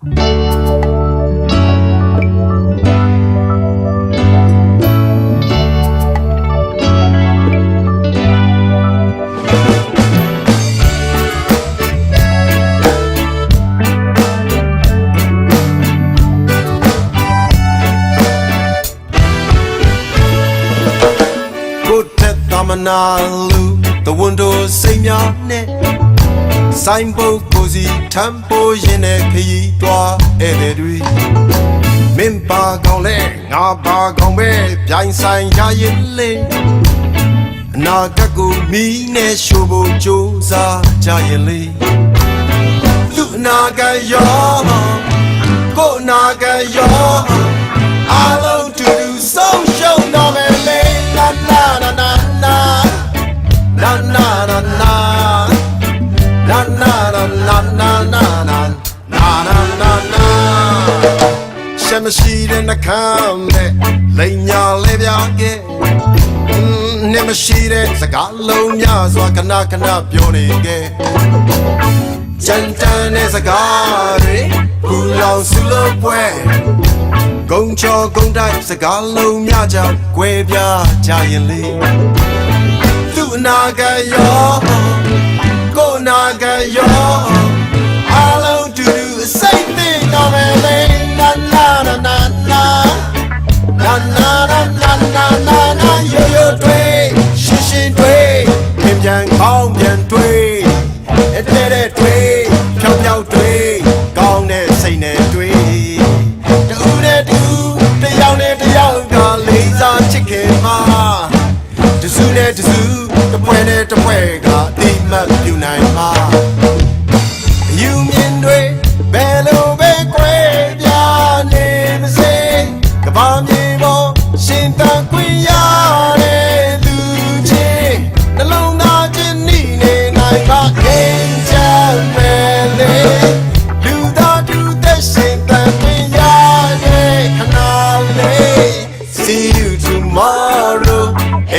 ကိုထက်သမနာလူတဝန်တို့စိတ်များနဲ့ ဆိုင်ပုတ်ကိုစီထမ်းပိုးရင်တဲ့ခရီးသွားဧည့်သည်တွေမင်းပါကောင်းလဲငါပါကောင်းပဲပြိုင်ဆိုင်ရရင်လေအနာဂတ်ကိုမီးနဲ့ရှို့ဖို့ကြိုးစားကြရင်လေသူအနာဂတ်ရောကိုအနာဂတ်ရောအားလုံးတူတူဆုံးရှုံးတော့ မ်းမရှိတဲ့နှခမ်းနဲ့လိန်ညာလေးပြခဲ့နေမရှိတဲ့စကားလုံးများစွာခဏခဏပြောနေခဲ့ကြမ်းတမ်းတဲ့စကားတွေဘူလောင်စုလို့ပွဲဂုံချောဂုံတိုက်စကားလုံးများကြောင့်꿰ပြကြရင်လေသူ့အနာဂတ်ရောကိုယ်အနာဂတ်ရော မှာတစုနဲ့တစုတစ်ပွဲနဲ့တစ်ပွဲကအတိမတ်ပြုနိုင်မှာ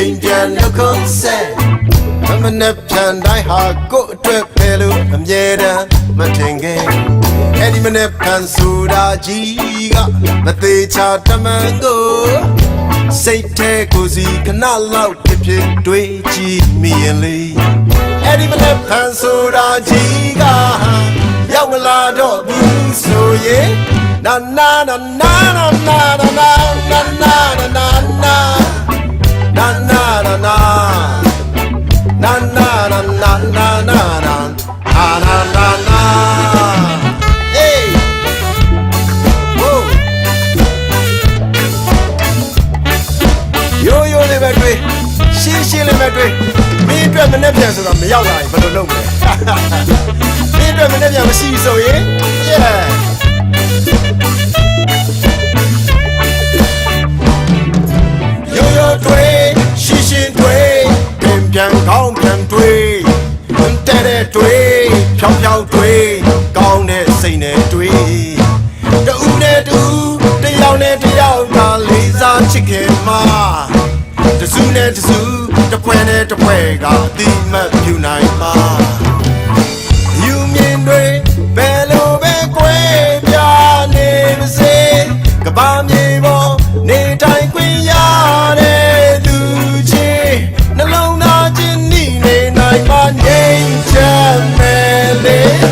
အိမ်ပြန်နှုတ်ခွန်းဆက်မနဲ့ပြန်တိုင်းဟာကိုယ့်အတွက်ပဲလို့အမြဲတမ်းမထင်ခဲ့အဲ့ဒီမနဲ့ဖန်ဆိုတာကြီးကမသေးချာတမန်ကိုစိတ်ထဲကိုစီခဏလောက်ဖြစ်ဖြစ်တွေးကြည့်မိရင်လေအဲ့ဒီမနဲ့ဖန်ဆိုတာကြီးကရောက်မလာတော့ဘူးဆိုရင်နာနာနာနာနာနာ င်းရှင်းလေးပဲတွေ့မင်းအတွက်မနဲ့ပြန်ဆိုတော့မရောက်လာရင်ဘယ်လိုလုပ်မလဲမင်းအတွက်မနဲ့ပြန်မရှိဘူးဆိုရင် yeah ရိုးရိုးတွေရှင်းရှင်းတွေပြန်ပြန်ကောင်းပြန်တွေတဲ့တဲ့တွေဖြောင်းဖြောင်းတွေကောင်းတဲ့စိတ်နဲ့တွေတူနဲ့တူတယောက်နဲ့တယောက်ကလေးစားချစ်ခင်မှာ တစုနဲ့တစုတစ်ပွဲနဲ့တစ်ပွဲကအတိမတ်ပြုနိုင်မှာယူမြင်တွေဘယ်လိုပဲကြွယ်ပြနေမစေကဘာမြေပေါ်နေတိုင်းခွင့်ရတဲ့သူချင်းနှလုံးသားချင်းနှိနေနိုင်မှငြိမ်းချမ်းမယ်လေလူ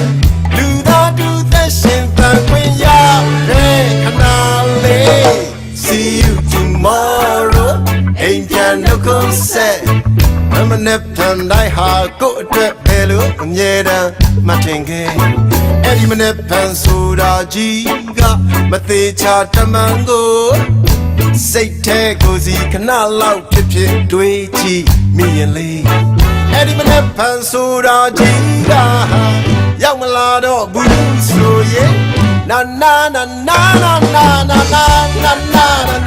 န်တော့ကိုဆက်မမနဲ့ပြန်တိုင်းဟာကိုယ့်အတွက်ပဲလို့အမြဲတမ်းမထင်ခဲ့အဲ့ဒီမနဲ့ပြန်ဆိုတာကြီးကမသေးချာတမန်ကိုစိတ်ထဲကိုစီခဏလောက်ဖြစ်ဖြစ်တွေးကြည့်မိရင်လေအဲ့ဒီမနဲ့ပြန်ဆိုတာကြီးကရောက်မလာတော့ဘူးဆိုရင်နာနာနာနာနာနာနာနာနာနာနာနာနာ